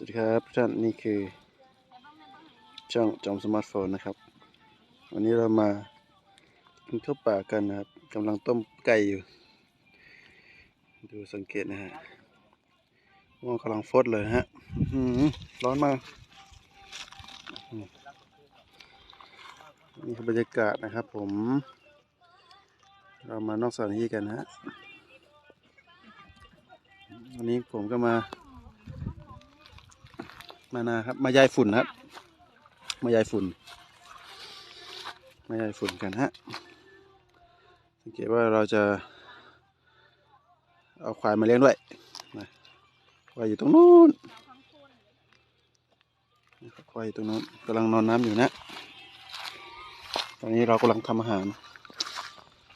สวัสดีครับท่านนี่คือช่องจอมสมาร์ทโฟนนะครับ วันนี้เรามากินข้าวป่ากันนะครับกำลังต้มไก่อยู่ ดูสังเกตนะฮะหม้อกำลังฟดเลยฮะร้อนมากนี่คือบรรยากาศนะครับผม เรามานอกสถานที่กันฮะวันนี้ผมก็มา มานาครับ มายายฝุ่นครับ มายายฝุ่น มายายฝุ่นกันฮะ สังเกตว่าเราจะเอาควายมาเลี้ยงด้วยนะควายอยู่ตรงนู้นควายอยู่ตรงนู้นกำลังนอนน้ำอยู่นะ ตอนนี้เรากำลังทำอาหาร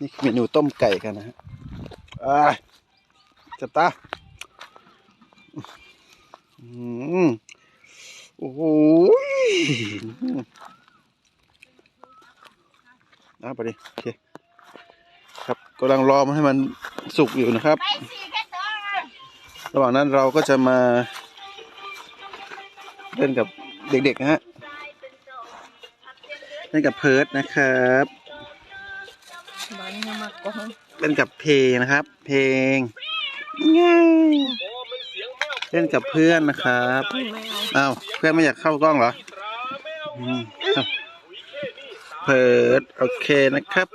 นี่เมนูต้มไก่กันนะฮะอ่าจับตา อืม โอ้โหเอาไปดิโอเคครับกำลังรอมันให้มันสุกอยู่นะครับ ระหว่างนั้นเราก็จะมา เล่นกับเด็กๆนะฮะเล่นกับเพิร์ดนะครับเล่นกับเพลงนะครับ เพลงง่าย เล่นกับเพื่อนนะครับเอาอ้าวเพื่อนไม่อยากเข้ากล้องเหรออืมครับเปิดโอเคนะครับ